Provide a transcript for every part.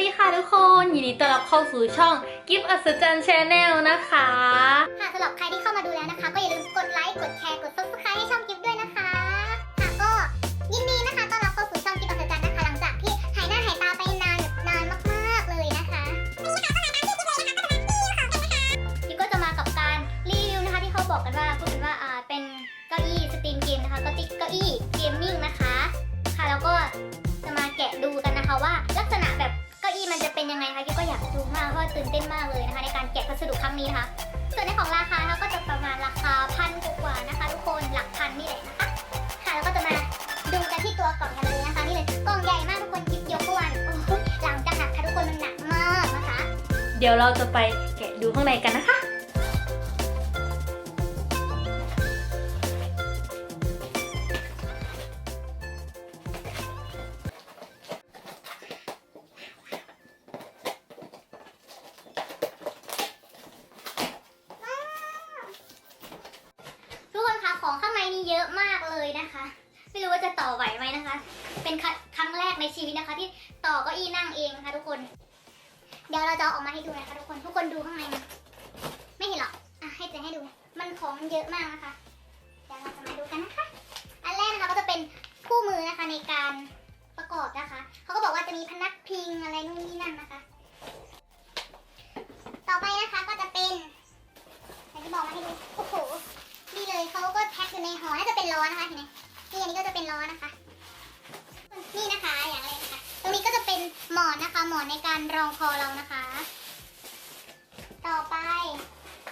ดีค่ะทุกคน ยินดีต้อนรับเข้าสู่ช่อง g i ฟต์อัศจรรย์ชาแนลนะคะ ค่ะสำหรับใครที่เข้ามาดูแล้วนะคะ ก็อย่าลืมกดไลค์ กดแชร์ กดซับ นี้นะคะ ส่วนในของราคานะคะก็จะประมาณราคาพันกว่านะคะ ทุกคนหลักพันนี่แหละนะคะค่ะแล้วก็จะมาดูกันที่ตัวกล่องกันเลยนะคะนี่เลยกล่องใหญ่มากทุกคนยิบยกเมื่อวานโอ้โหหลังจากหนักค่ะทุกคนมันหนักมากนะคะ เดี๋ยวเราจะไปแกะดูข้างในกันนะคะ ของข้างในนี่เยอะมากเลยนะคะ ไม่รู้ว่าจะต่อไหวไหมนะคะ เป็นครั้งครั้งแรกในชีวิตนะคะ ที่ต่อก็อีนั่งเองนะคะทุกคน เดี๋ยวเราจะออกมาให้ดูนะคะทุกคน ทุกคนดูข้างในมันไม่เห็นหรอกอะให้จะให้ดู มันของเยอะมากนะคะ ล้อนะคะ นี่นะคะอย่างแรกนะคะ ตรงนี้ก็จะเป็นหมอนนะคะ หมอนในการรองคอเรานะคะ ต่อไป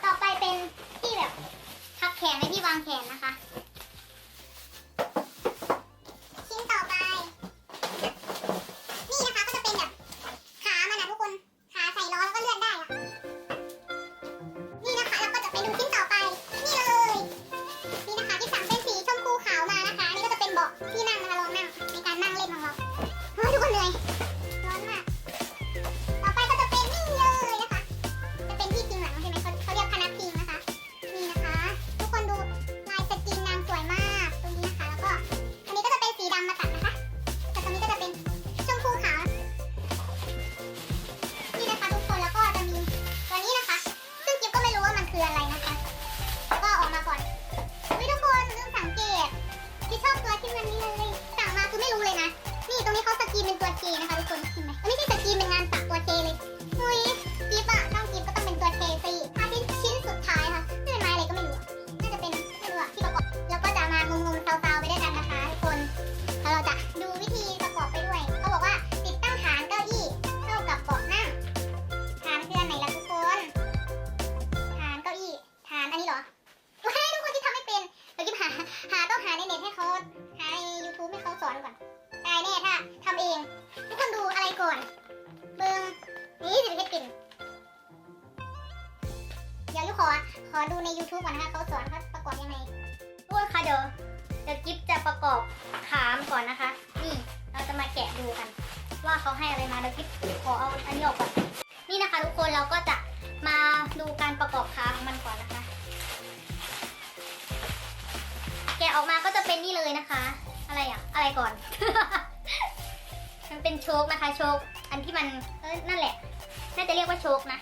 ต่อไปเป็นที่แบบพักแขนและที่วางแขนนะคะ ดูใน YouTube ก่อนนะคะเขาสอนเขาประกอบยังไงทุกคนคะเดี๋ยวเดี๋ยวกิ๊บจะประกอบขามก่อนนะคะ นี่เราจะมาแกะดูกัน ว่าเขาให้อะไรมาเดี๋ยวกิ๊บขอเอาอันนี้ออกก่อนนี่นะคะ ทุกคนเราก็จะมาดูการประกอบขาของมันก่อนนะคะ แกะออกมาก็จะเป็นนี่เลยนะคะ อะไรอะ อะไรก่อน มันเป็นโชคนะคะ โชคอันที่มันเออนั่นแหละน่าจะเรียกว่าโชคนะ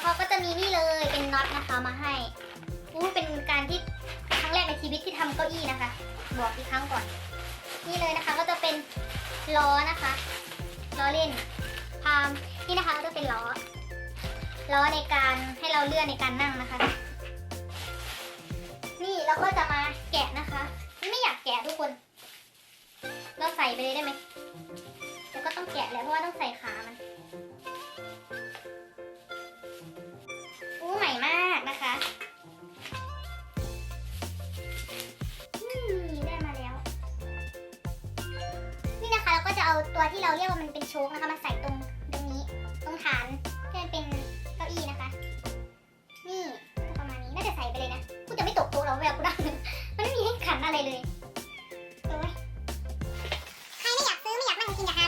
แล้วเขาก็จะมีนี่เลยเป็นน็อตนะคะมาให้อู้เป็นการที่ครั้งแรกในชีวิตที่ทำเก้าอี้นะคะ บอกอีกครั้งก่อน นี่เลยนะคะก็จะเป็นล้อนะคะล้อเล่นพามนี่นะคะก็จะเป็นล้อล้อในการให้เราเลื่อนในการนั่งนะคะ นี่เราก็จะมาแกะนะคะ ไม่อยากแกะทุกคนเราใส่ไปเลยได้ไหมแล้วก็ต้องแกะแหละเพราะว่าต้องใส่ขามัน เราก็จะเอาตัวที่เราเรียกว่ามันเป็นโชคนะคะมาใส่ตรงตรงนี้ตรงฐานที่มันเป็นเก้าอี้นะคะ นี่ประมาณนี้น่าจะใส่ไปเลยนะกูจะไม่ตกโต๊ะเราเวลากูนั่งมันไม่มีให้ขันอะไรเลยโอ้ยใครไม่อยากซื้อไม่อยากนั่งกินอย่าหา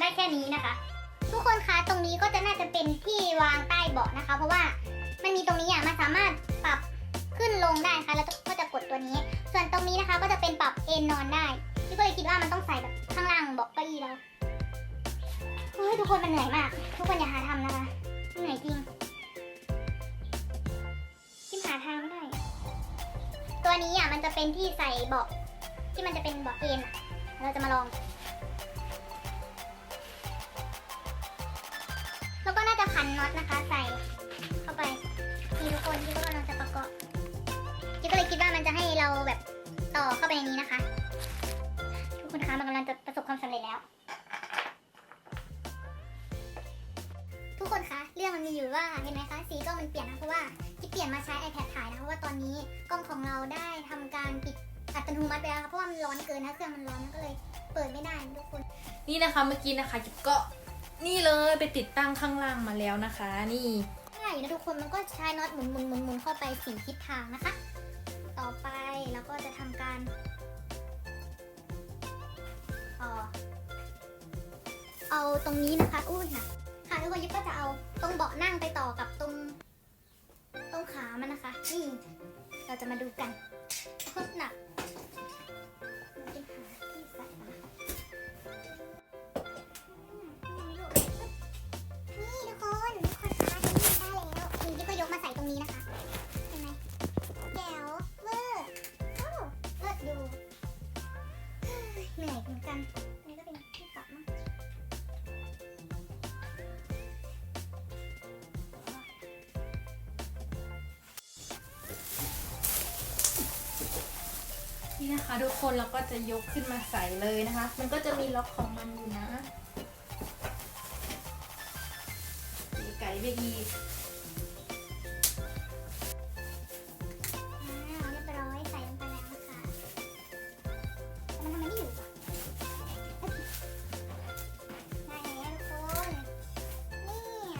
ได้แค่นี้นะคะ ทุกคนคะตรงนี้ก็จะน่าจะเป็นที่วางใต้เบาะนะคะ เพราะว่ามันมีตรงนี้อะมันสามารถปรับขึ้นลงได้ค่ะแล้วก็จะกดตัวนี้ ส่วนตรงนี้นะคะก็จะเป็นปรับเอนนอนได้พี่ก็เลยคิดว่ามันต้องใส่แบบข้างล่างเบาะเก้าอี้เราเฮ้ยทุกคนมันเหนื่อยมาก ทุกคนอย่าหาทำนะคะเหนื่อยจริงคิมหาทางไม่ได้ตัวนี้อะมันจะเป็นที่ใส่เบาะที่มันจะเป็นเบาะเอนเราจะมาลองันน็อตนะคะใส่เข้าไปนี่ทุกคนที่ก็กำลังจะประกอบจิ๊กก็เลยคิดว่ามันจะให้เราแบบต่อเข้าไปในนี้นะคะ ทุกคนคะมันกำลังจะประสบความสำเร็จแล้ว ทุกคนคะเรื่องมันมีอยู่ว่าเห็นไหมคะสีกล้องมันเปลี่ยนนะเพราะว่าที่เปลี่ยนมาใช้ iPad ถ่ายนะเพราะว่าตอนนี้กล้องของเราได้ทำการปิดอัตโนมัติไปแล้วค่ะเพราะว่ามันร้อนเกินนะเครื่องมันร้อนมันก็เลยเปิดไม่ได้นะทุกคน นี่นะคะเมื่อกี้นะคะกิ๊บก็ นี่เลยไปติดตั้งข้างล่างมาแล้วนะคะ นี่ง่ายอยู่นะทุกคนมันก็ใช้น็อตหมุนหมุนหมุนหมุนเข้าไปสี่ทิศทางนะคะ ต่อไปเราก็จะทำการต่อเอาตรงนี้นะคะ อุ้ยหนักค่ะทุกคนยิบก็จะเอาตรงเบาะนั่งไปต่อกับตรงตรงขามันนะคะ นี่ เราจะมาดูกันโคตรหนัก นี่นะคะทุกคนเราก็จะยกขึ้นมาใส่เลยนะคะ มันก็จะมีล็อกของมันอยู่นะตีไก่ไปอีกอ้าวเรียบร้อยใสลงไปแล้วนคะมันทำไมไม่อยู่กับในนี้ทุกคนนี่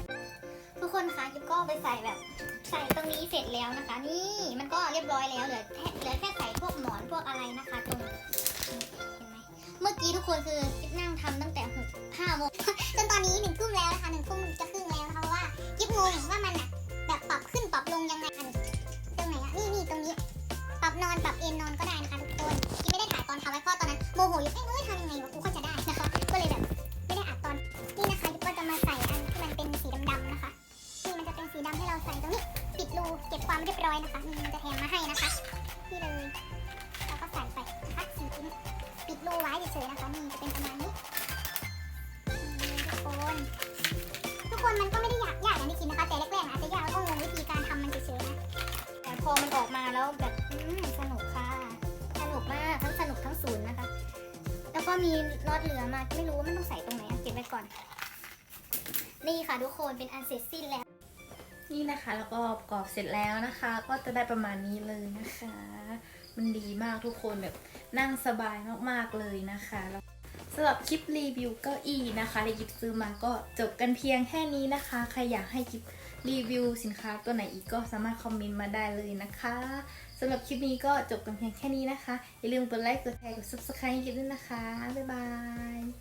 ทุกคนคะยิบก็ไปใส่แบบ นี้เสร็จแล้วนะคะ นี่มันก็เรียบร้อยแล้วเหลือแค่เหลือแค่ใส่พวกหมอนพวกอะไรนะคะ ตรงเห็นไหมเมื่อกี้ทุกคนคือจิ๊บนั่งทำตั้งแต่หกห้าโมงจนตอนนี้หนึ่งทุ่มแล้วนะคะหนึ่งทุ่มจะครึ่งแล้วนะคะเพราะว่าจิ๊บงงว่ามันอะแบบปรับขึ้นปรับลงยังไงอันตรงไหนอะนี่นี่ตรงนี้ ปรับนอนปรับเอนนอนก็ได้นะคะทุกคนจิ๊บไม่ได้ถ่ายตอนทำไว้เพราะตอนนั้นโมโหอยู่เอ้ยเอ้ยทำยังไงวะกู นะคะนี่มันจะแถมมาให้นะคะนี่เลย เราก็ใส่ไปนะคะสี่ชิ้น ปิดรูไว้เฉยๆนะคะ นี่จะเป็นประมาณนี้นี่ทุกคน ทุกคนมันก็ไม่ได้ยากยากอย่างที่คิดนะคะ แต่แรกๆอาจจะยากแล้วก็งงวิธีการทำมันเฉยๆนะ แต่พอมันออกมาแล้วแบบสนุกค่ะ สนุกมากทั้งสนุกทั้งศูนย์นะคะ แล้วก็มีน็อตเหลือมา ไม่รู้ว่ามันต้องใส่ตรงไหนเก็บไว้ก่อน นี่ค่ะทุกคนเป็นอันเสร็จสิ้นแล้ว นี่นะคะแล้วก็ประกอบเสร็จแล้วนะคะ ก็จะได้ประมาณนี้เลยนะคะ มันดีมากทุกคนแบบนั่งสบายมากๆเลยนะคะแล้วสำหรับคลิปรีวิวเก้าอี้นะคะที่กิฟซื้อมาก็จบกันเพียงแค่นี้นะคะ ใครอยากให้กิฟรีวิวสินค้าตัวไหนอีกก็สามารถคอมเมนต์มาได้เลยนะคะสำหรับคลิปนี้ก็จบกันเพียงแค่นี้นะคะ อย่าลืมกดไลค์กดแชร์กด subscribe ให้กิฟด้วยนะคะ บ๊ายบาย